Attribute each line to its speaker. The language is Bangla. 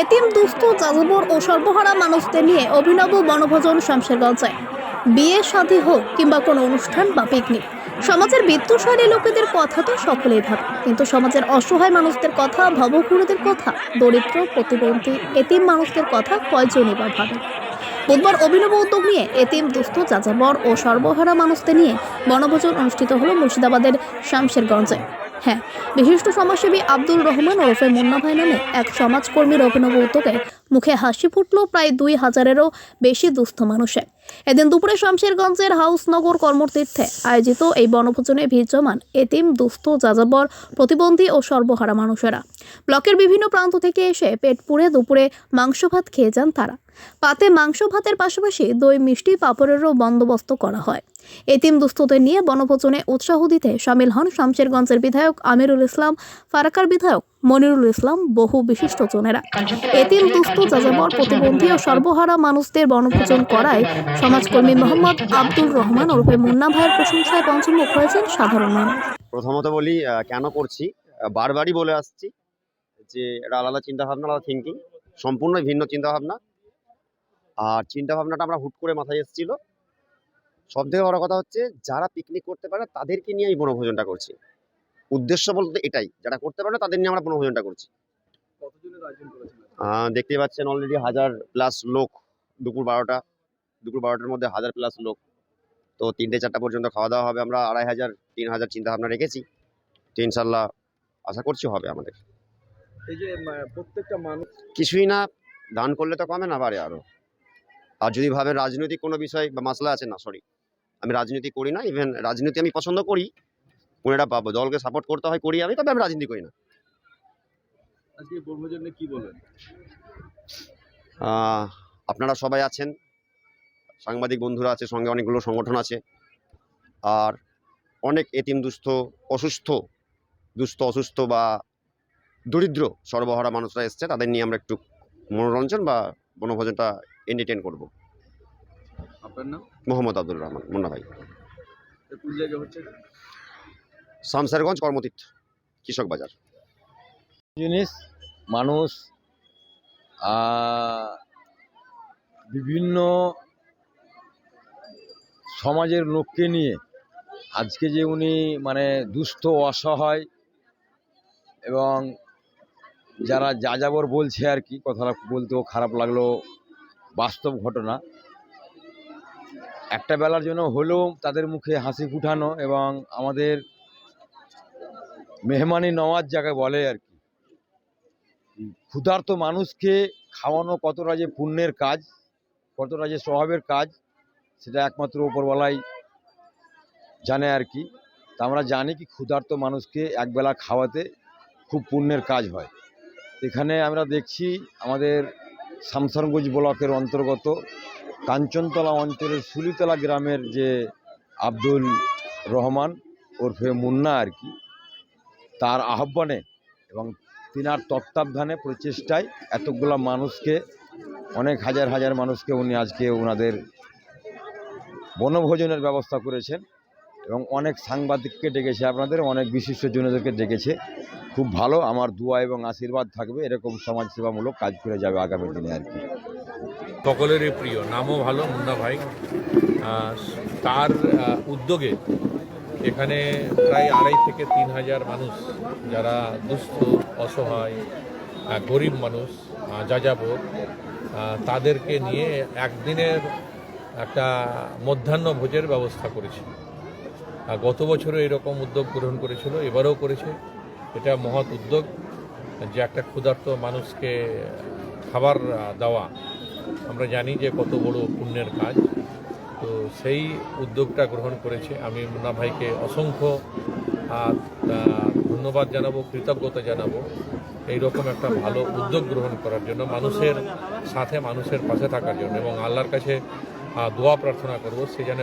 Speaker 1: এতিম দুস্থ যাযাবর ও সর্বহারা মানুষদের নিয়ে অভিনব বনভোজন শামশেরগঞ্জে। বিয়ে, শাদী হোক কিংবা কোনো অনুষ্ঠান বা পিকনিক। সমাজের বিত্তশালী লোকেদের কথা তো সকলেই ভাবে। কিন্তু সমাজের অসহায় মানুষদের কথা, ভবঘুরেদের কথা, দরিদ্র, প্রতিবন্ধী, এতিম মানুষদের কথা কয়জনই বা ভাবে? বুধবার অভিনব উদ্যোগ নিয়ে এতিম, দুস্থ, যাযাবর ও সর্বহারা মানুষদের নিয়ে বনভোজন অনুষ্ঠিত হলো মুর্শিদাবাদের শামশেরগঞ্জে। হ্যাঁ বিশিষ্ট সমাজসেবী আব্দুল রহমান ওরফে মুন্না ভাই নামে এক সমাজকর্মীর অভিনব উদ্যোগে মুখে হাসি ফুটল প্রায় দুই হাজারেরও বেশি দুস্থ মানুষের। এদিন দুপুরে শামশেরগঞ্জের হাউসনগর কর্মতীর্থে আয়োজিত এই বনভোজনে ভিড় জমান এতিম, দুস্থ, যাযাবর, প্রতিবন্ধী ও সর্বহারা মানুষেরা। ব্লকের বিভিন্ন প্রান্ত থেকে এসে পেট পুড়ে দুপুরে মাংস ভাত খেয়ে যান তারা। পাতে মাংস ভাতের পাশাপাশি দই, মিষ্টি, পাঁপড়েরও বন্দোবস্ত করা হয়। এতিম দুস্থদের নিয়ে বনভোজনে উৎসাহ দিতে সামিল হন শামশেরগঞ্জের বিধায়ক আমিরুল ইসলাম ফারাকার বিধায়ক মনিরুল ইসলাম, বহু বিশিষ্টজনেরা। এতিম দুস্থ যাযাবর প্রতিবন্ধী ও সর্বহারা মানুষদের বনভোজন করায় সমাজকর্মী মোহাম্মদ আব্দুল রহমান ওরফে মুন্না ভাইয়ের প্রশংসায় পঞ্চমুখ হয়েছেন সাধারণ মানুষ।
Speaker 2: প্রথমত বলি কেন করছি? বারবারই বলে আসছি যে এটা আলাদা চিন্তাভাবনা আলাদা থিঙ্কিং সম্পূর্ণ ভিন্ন চিন্তাভাবনা। আর চিন্তাভাবনাটা আমরা হুট করে মাথায় এসেছিল। সব থেকে বড় কথা হচ্ছে যারা পিকনিক করতে পারে তাদেরকে নিয়ে এই বনভোজনটা করছি। উদ্দেশ্য বলতে এটাই যারা করতে পারে তাদের নিয়ে আমরা বনভোজনটা করছি। আহ, দেখতেই পাচ্ছেন অলরেডি হাজার প্লাস লোক দুপুর বারোটা দুপুর বারোটার মধ্যে হাজার প্লাস লোক। তো তিনটে চারটা পর্যন্ত খাওয়া দাওয়া হবে আমরা আড়াই হাজার তিন হাজার চিন্তা ভাবনা রেখেছি। তো ইনশাল্লাহ আশা করছি হবে আমাদের।
Speaker 3: এই যে প্রত্যেকটা মানুষ
Speaker 2: কিছুই না দান করলে তো কমে না বাড়ে আরও আর যদি ভাবেন রাজনৈতিক কোনো বিষয় বা মাসলা আছে না সরি আমি রাজনীতি করি না ইভেন রাজনীতি আমি পছন্দ করি কোনো একটা দলকে সাপোর্ট করতে হয় করি আমি তবে আমি রাজনীতি করি না।
Speaker 3: আজকে কি বলবেন
Speaker 2: আহ, আপনারা সবাই আছেন সাংবাদিক বন্ধুরা আছে সঙ্গে অনেকগুলো সংগঠন আছে আর অনেক এতিম দুস্থ অসুস্থ দুস্থ অসুস্থ বা দরিদ্র সর্বহারা মানুষরা এসছে তাদের নিয়ে আমরা একটু মনোরঞ্জন বা বনভোজনটা এন্টারটেন করব।
Speaker 3: আপনার নাম?
Speaker 2: মোহাম্মদ আব্দুল রহমান মুন্না ভাই? শামসারগঞ্জ কর্মতীর্থ কৃষক বাজার।
Speaker 4: জিনিস মানুষ বিভিন্ন সমাজের লোককে নিয়ে আজকে যে উনি মানে দুস্থ অসহায় এবং যারা যা যাবর বলছে আর কি, কথাটা বলতেও খারাপ লাগল। বাস্তব ঘটনা। একটা বেলার জন্য হলেও তাদের মুখে হাসি ফুটানো এবং আমাদের মেহমানি নওয়াজ জায়গায় বলে আর কি। ক্ষুধার্ত মানুষকে খাওয়ানো কতটা যে পুণ্যের কাজ, কতটা যে স্বভাবের কাজ, সেটা একমাত্র ওপরওয়ালাই জানে আর কি। তা আমরা জানি কি, ক্ষুধার্ত মানুষকে একবেলা খাওয়াতে খুব পুণ্যের কাজ হয়। এখানে আমরা দেখছি আমাদের শামসানগঞ্জ ব্লকের অন্তর্গত কাঞ্চনতলা অঞ্চলের সুলিতলা গ্রামের যে আব্দুল রহমান ওরফে মুন্না আর কি, তার আহ্বানে এবং তিনার তত্ত্বাবধানে প্রচেষ্টায় এতগুলো মানুষকে, অনেক হাজার হাজার মানুষকে উনি আজকে ওনাদের বনভোজনের ব্যবস্থা করেছেন। এবং অনেক সাংবাদিককে ডেকেছে আপনাদের অনেক বিশিষ্ট জনদেরকে ডেকেছে। খুব ভালো, আমার দোয়া এবং আশীর্বাদ থাকবে, এরকম সমাজসেবামূলক কাজ করে যাবে আগামী দিনে আর কি।
Speaker 5: সকলেরই প্রিয়, নামও ভালো, মুন্না ভাই। তার উদ্যোগে এখানে প্রায় আড়াই থেকে তিন হাজার মানুষ, যারা দুস্থ, অসহায় গরিব মানুষ যাযাবর তাদেরকে নিয়ে একদিনের একটা মধ্যাহ্ন ভোজের ব্যবস্থা করেছে। গত বছরও এরকম উদ্যোগ গ্রহণ করেছিল, এবারেও করেছে। এটা মহৎ উদ্যোগ যে একটা ক্ষুধার্ত মানুষকে খাবার দেওয়া। আমরা জানি যে কত বড় পুণ্যের কাজ। তো সেই উদ্যোগটা গ্রহণ করেছে। আমি মুন্না ভাইকে অসংখ্য ধন্যবাদ জানাব, কৃতজ্ঞতা জানাব। এইরকম একটা ভালো উদ্যোগ গ্রহণ করার জন্য, মানুষের সাথে, মানুষের পাশে থাকার জন্য এবং আল্লাহর কাছে দোয়া প্রার্থনা করব। সে যেন